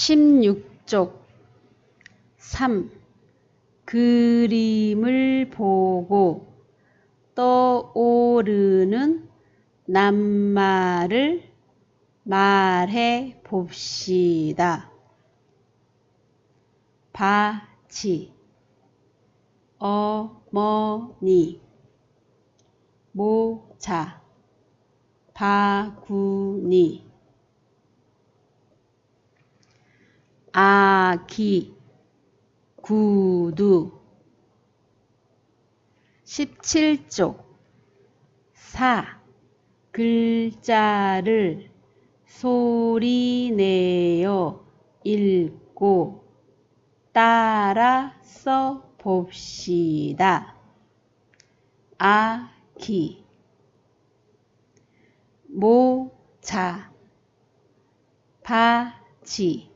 16쪽 3. 그림을 보고 떠오르는 낱말을 말해 봅시다. 바치, 어머니, 모자, 바구니, 아기, 구두 17쪽 4. 글자를 소리내어 읽고 따라 써 봅시다. 아기 모자 바지